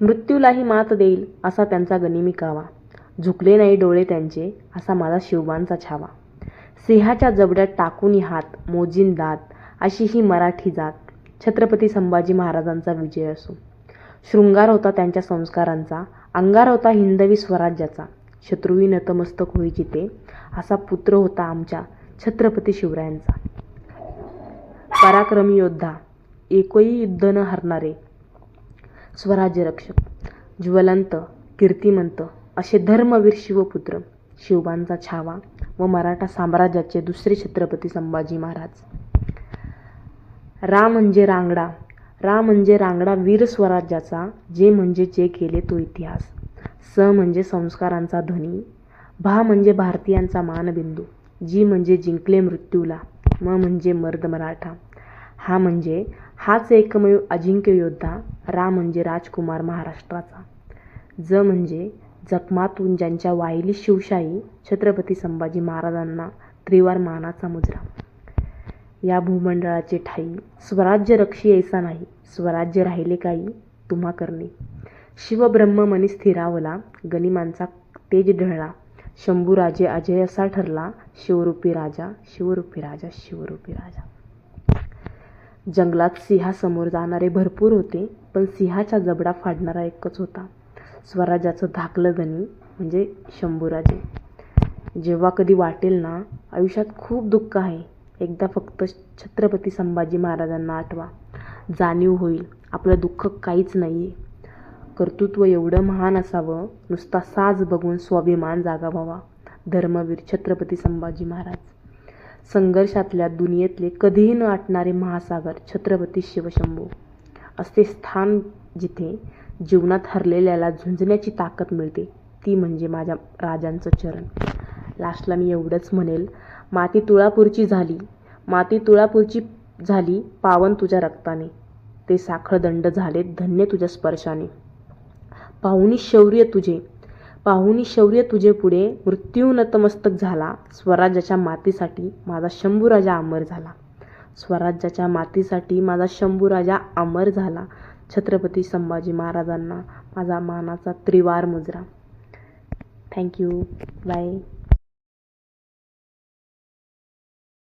मृत्यूलाही मात देईल असा त्यांचा गनिमी कावा. झुकले नाही डोळे त्यांचे असा माझा शिवबांचा छावा. सिंहाच्या जबड्यात टाकूनी हात मोजीन दात अशी ही मराठी जात. छत्रपती संभाजी महाराजांचा विजय असो. शृंगार होता त्यांच्या संस्कारांचा अंगार होता हिंदवी स्वराज्याचा. शत्रुवी नतमस्तक होई जिथे असा पुत्र होता आमच्या छत्रपती शिवरायांचा. पराक्रमी योद्धा एकोई युद्ध न हरणारे स्वराज्य रक्षक ज्वलंत कीर्तिमंत असे धर्मवीर शिवपुत्र शिवबांचा छावा व मराठा साम्राज्याचे दुसरे छत्रपती संभाजी महाराज. रा म्हणजे रांगडा. रा म्हणजे रांगडा वीर स्वराज्याचा जे म्हणजे जे केले तो इतिहास. स म्हणजे संस्कारांचा धनी भा म्हणजे भारतीयांचा मानबिंदू. जी म्हणजे जिंकले मृत्यूला. म म्हणजे मर्द मराठा. हा म्हणजे हाच एकमेव अजिंक्य योद्धा रा म्हणजे राजकुमार महाराष्ट्राचा. ज म्हणजे जखमातून ज्यांच्या वाहिली शिवशाही छत्रपती संभाजी महाराजांना त्रिवार मानाचा मुजरा. या भूमंडळाचे ठाई स्वराज्य रक्षी ऐसा नाही स्वराज्य राहिले काही तुम्हा करणे. शिवब्रह्म मनी स्थिरावला गनिमांचा तेज ढळला. शंभूराजे अजय असा ठरला शिवरूपी राजा शिवरूपी राजा शिवरूपी राजा. जंगलात सिंहासमोर जाणारे भरपूर होते पण सिंहाचा जबडा फाडणारा एकच होता. स्वराज्याचं धाकलं धनी म्हणजे शंभूराजे. जेव्हा कधी वाटेल ना आयुष्यात खूप दुःख आहे. एकदा फक्त छत्रपती संभाजी महाराजांना आठवा. जाणीव होईल आपलं दुःख काहीच नाही आहे कर्तृत्व एवढं महान असावं नुसता साज बघून स्वाभिमान जागा व्हावा धर्मवीर छत्रपती संभाजी महाराज. संघर्षातल्या दुनियेतले कधीही न आटणारे महासागर छत्रपती शिवशंभू. असे स्थान जिथे जीवनात हरलेल्याला झुंजण्याची ताकद मिळते ती म्हणजे माझ्या राजांचं चरण. लास्टला मी एवढंच म्हणेल माती तुळापूरची झाली. माती तुळापूरची झाली पावन तुझ्या रक्ताने. ते साखळदंड झाले धन्य तुझ्या स्पर्शाने. पाहुणी शौर्य तुझे. पाहुणी शौर्य तुझे पुढे. मृत्यू नतमस्तक झाला. स्वराज्याच्या मातीसाठी माझा शंभूराजा अमर झाला. स्वराज्याच्या मातीसाठी माझा शंभूराजा अमर झाला. छत्रपती संभाजी महाराजांना माझा मानाचा त्रिवार मुजरा. Thank you bye